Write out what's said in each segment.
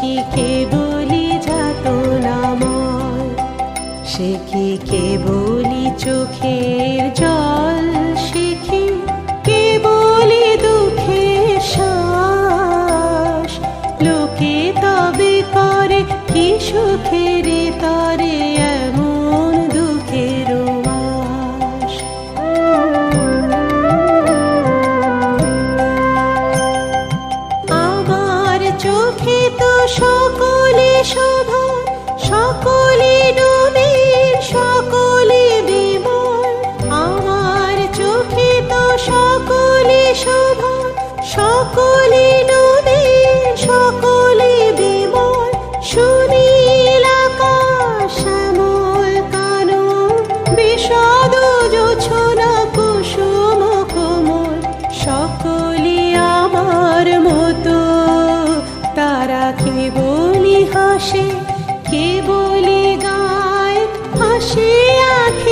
কি কেবলি যাত নাময়? সে কি কেবলি চোখের জল? সে কি কেবলি দুঃখের শ্বাস? লোকে তবে করে কি সুখের তরে? চোখে তো সকলে শোভা সকলে নবীর সকলে বিমল। আমার চোখে তো সকলে শোভা সকলে নবীর সকলে বিমল। সুনীল আকাশ, শ্যামল বিষাদ কে বলি হাসে কে বলি গায় হাসে খেলিয়া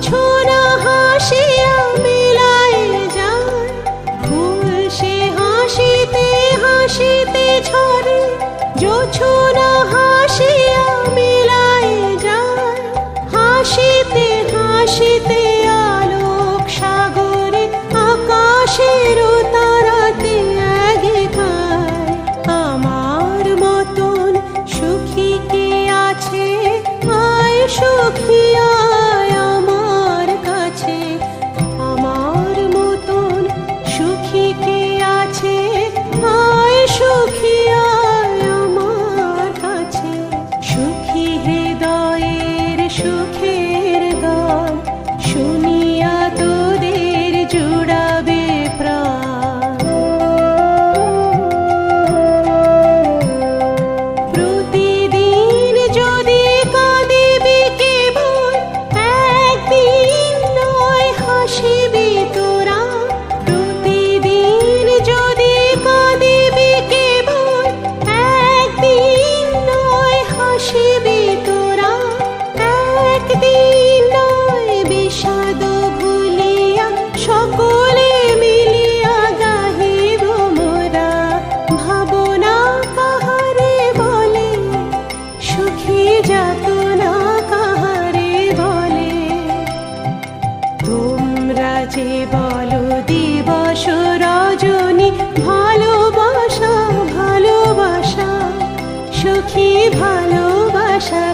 জোছনা হাসিয়া মেলায় যায় ফুল সে হাসিতে হাসিতে ঝরে জোছনা যে বল দিবস রজনী ভালোবাসা ভালোবাসা সুখী ভালোবাসা